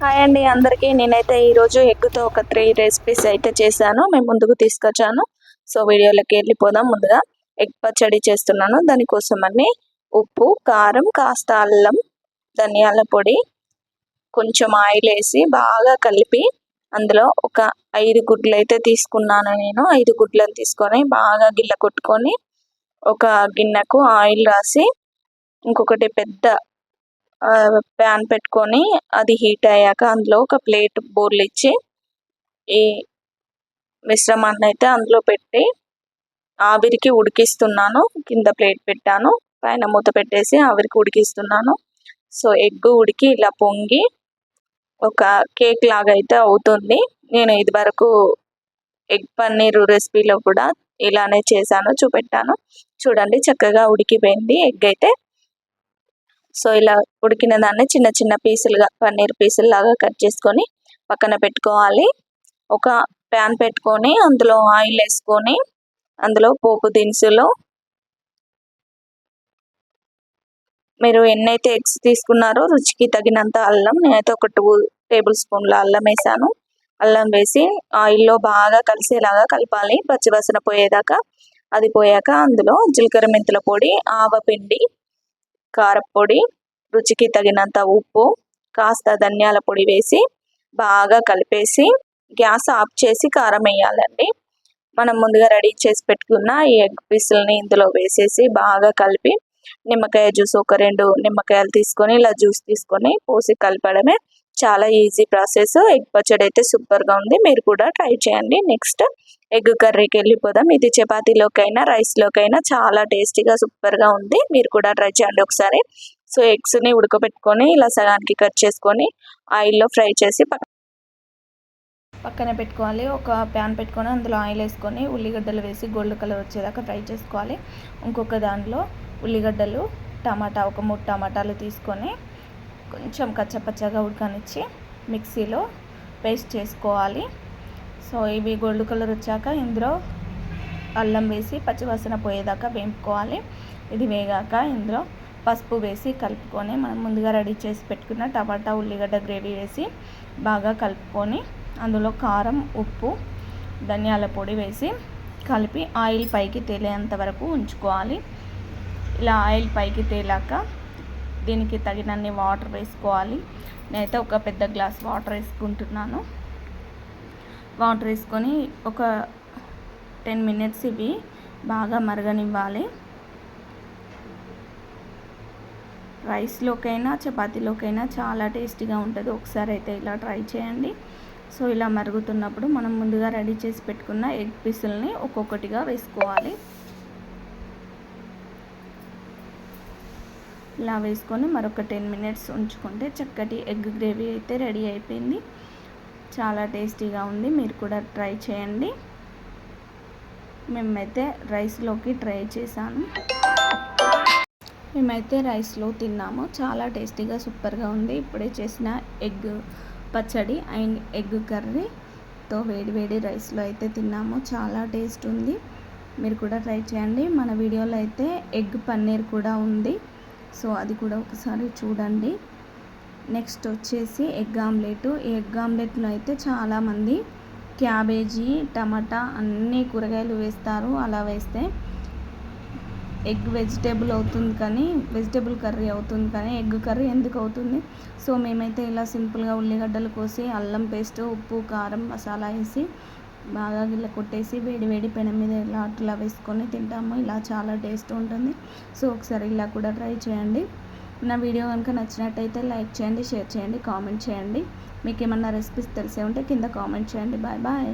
Hi అండి అందరికీ. నేనైతే ఈరోజు ఎగ్గుతో ఒక త్రీ రెసిపీస్ అయితే చేశాను. మేము ముందుకు తీసుకొచ్చాను. సో వీడియోలోకి వెళ్ళిపోదాం. ముందుగా ఎగ్ పచ్చడి చేస్తున్నాను. దానికోసం అన్ని ఉప్పు కారం కాస్త అల్లం ధనియాల పొడి కొంచెం ఆయిల్ వేసి బాగా కలిపి అందులో ఒక ఐదు గుడ్లు అయితే తీసుకున్నాను నేను. ఐదు గుడ్లను తీసుకొని బాగా గిల్ల కొట్టుకొని ఒక గిన్నెకు ఆయిల్ రాసి ఇంకొకటి పెద్ద ప్యాన్ పెట్టుకొని అది హీట్ అయ్యాక అందులో ఒక ప్లేట్ బోర్లు ఇచ్చి ఈ మిశ్రమాన్ని అయితే అందులో పెట్టి ఆవిరికి ఉడికిస్తున్నాను. కింద ప్లేట్ పెట్టాను. పైన మూత పెట్టేసి ఆవిరికి ఉడికిస్తున్నాను. సో ఎగ్ ఉడికి ఇలా పొంగి ఒక కేక్ లాగా అయితే అవుతుంది. నేను ఇదివరకు ఎగ్ పన్నీరు రెసిపీలో కూడా ఇలానే చేశాను చూపెట్టాను. చూడండి చక్కగా ఉడికిపోయింది. ఎగ్ అయితే సో ఇలా ఉడికిన దాన్ని చిన్న చిన్న పీసులుగా పన్నీర్ పీసులు లాగా కట్ చేసుకొని పక్కన పెట్టుకోవాలి. ఒక ప్యాన్ పెట్టుకొని అందులో ఆయిల్ వేసుకొని అందులో పోపు దినుసులు. మీరు ఎన్నైతే ఎగ్స్ తీసుకున్నారో రుచికి తగినంత అల్లం నేనైతే ఒక టూ టేబుల్ స్పూన్ల అల్లం వేసాను. అల్లం వేసి ఆయిల్లో బాగా కలిసేలాగా కలపాలి. పచ్చివాసన పోయేదాకా అది పోయాక అందులో జీలకర్ర మెంతుల పొడి ఆవపిండి కారపొడి రుచికి తగినంత ఉప్పు కాస్త ధనియాల పొడి వేసి బాగా కలిపేసి గ్యాస్ ఆఫ్ చేసి కారం వేయాలండి. మనం ముందుగా రెడీ చేసి పెట్టుకున్న ఈ ఎగ్ పీసులని ఇందులో వేసేసి బాగా కలిపి నిమ్మకాయ జ్యూస్ ఒక రెండు నిమ్మకాయలు తీసుకొని ఇలా జ్యూస్ తీసుకొని పోసి కలపడమే చాలా ఈజీ ప్రాసెస్ ఎగ్ పచ్చడి అయితే సూపర్గా ఉంది. మీరు కూడా ట్రై చేయండి. నెక్స్ట్ ఎగ్ కర్రీకి వెళ్ళిపోదాం. ఇది చపాతీలోకైనా రైస్లోకైనా చాలా టేస్టీగా సూపర్గా ఉంది. మీరు కూడా ట్రై చేయండి ఒకసారి. సో ఎగ్స్ని ఉడకబెట్టుకొని ఇలా సగానికి కట్ చేసుకొని ఆయిల్లో ఫ్రై చేసి పక్కన పెట్టుకోవాలి. ఒక ప్యాన్ పెట్టుకొని అందులో ఆయిల్ వేసుకొని ఉల్లిగడ్డలు వేసి గోల్డ్ కలర్ వచ్చేదాకా ఫ్రై చేసుకోవాలి. ఇంకొక దాంట్లో ఉల్లిగడ్డలు టమాటా ఒక మూడు టమాటాలు తీసుకొని కొంచెం కచ్చపచ్చగా ఉడకనిచ్చి మిక్సీలో పేస్ట్ చేసుకోవాలి. సో ఇవి గోల్డ్ కలర్ వచ్చాక ఇందులో అల్లం వేసి పచ్చివాసన పోయేదాకా వేపుకోవాలి. ఇది వేగాక ఇందులో పసుపు వేసి కలుపుకొని మనం ముందుగా రెడీ చేసి పెట్టుకున్న టమాటా ఉల్లిగడ్డ గ్రేవీ వేసి బాగా కలుపుకొని అందులో కారం ఉప్పు ధనియాల పొడి వేసి కలిపి ఆయిల్ పైకి తేలేంత వరకు ఉంచుకోవాలి. ఇలా ఆయిల్ పైకి తేలాక దీనికి తగినన్ని వాటర్ వేసుకోవాలి. నేనైతే ఒక పెద్ద గ్లాస్ వాటర్ వేసుకుంటున్నాను. వాటర్ వేసుకొని ఒక టెన్ మినిట్స్ ఇవి బాగా మరగనివ్వాలి. రైస్లోకైనా చపాతీలోకైనా చాలా టేస్టీగా ఉంటుంది. ఒకసారి అయితే ఇలా ట్రై చేయండి. సో ఇలా మరుగుతున్నప్పుడు మనం ముందుగా రెడీ చేసి పెట్టుకున్న ఎగ్ పీసుల్ని ఒక్కొక్కటిగా వేసుకోవాలి. ఇలా వేసుకొని మరొక టెన్ మినిట్స్ ఉంచుకుంటే చక్కటి ఎగ్ గ్రేవీ అయితే రెడీ అయిపోయింది. చాలా టేస్టీగా ఉంది. మీరు కూడా ట్రై చేయండి. మేమైతే రైస్లోకి ట్రై చేశాను. మేమైతే రైస్లో తిన్నాము. చాలా టేస్టీగా సూపర్గా ఉంది. ఇప్పుడే చేసిన ఎగ్ పచ్చడి అండ్ ఎగ్ కర్రీతో వేడి వేడి రైస్లో అయితే తిన్నాము. చాలా టేస్ట్ ఉంది. మీరు కూడా ట్రై చేయండి. మన వీడియోలో అయితే ఎగ్ పన్నీర్ కూడా ఉంది. సో అది కూడా ఒకసారి చూడండి. నెక్స్ట్ వచ్చేసి ఎగ్ ఆమ్లెట్. ఈ ఎగ్ ఆమ్లెట్లో అయితే చాలామంది క్యాబేజీ టమాటా అన్ని కూరగాయలు వేస్తారు. అలా వేస్తే ఎగ్ వెజిటేబుల్ అవుతుంది కానీ వెజిటేబుల్ కర్రీ అవుతుంది కానీ ఎగ్ కర్రీ ఎందుకు అవుతుంది? సో మేమైతే ఇలా సింపుల్గా ఉల్లిగడ్డలు కోసి అల్లం పేస్ట్ ఉప్పు కారం మసాలా వేసి బాగా గిల్ల కొట్టేసి వేడి వేడి పెనం మీద ఇలా అట్లా వేసుకొని తింటాము. ఇలా చాలా టేస్ట్ ఉంటుంది. సో ఒకసారి ఇలా కూడా ట్రై చేయండి. నా వీడియో కనుక నచ్చినట్టయితే లైక్ చేయండి షేర్ చేయండి కామెంట్ చేయండి. మీకు ఏమన్నా రెసిపీస్ తెలిసే ఉంటే కింద కామెంట్ చేయండి. Bye bye.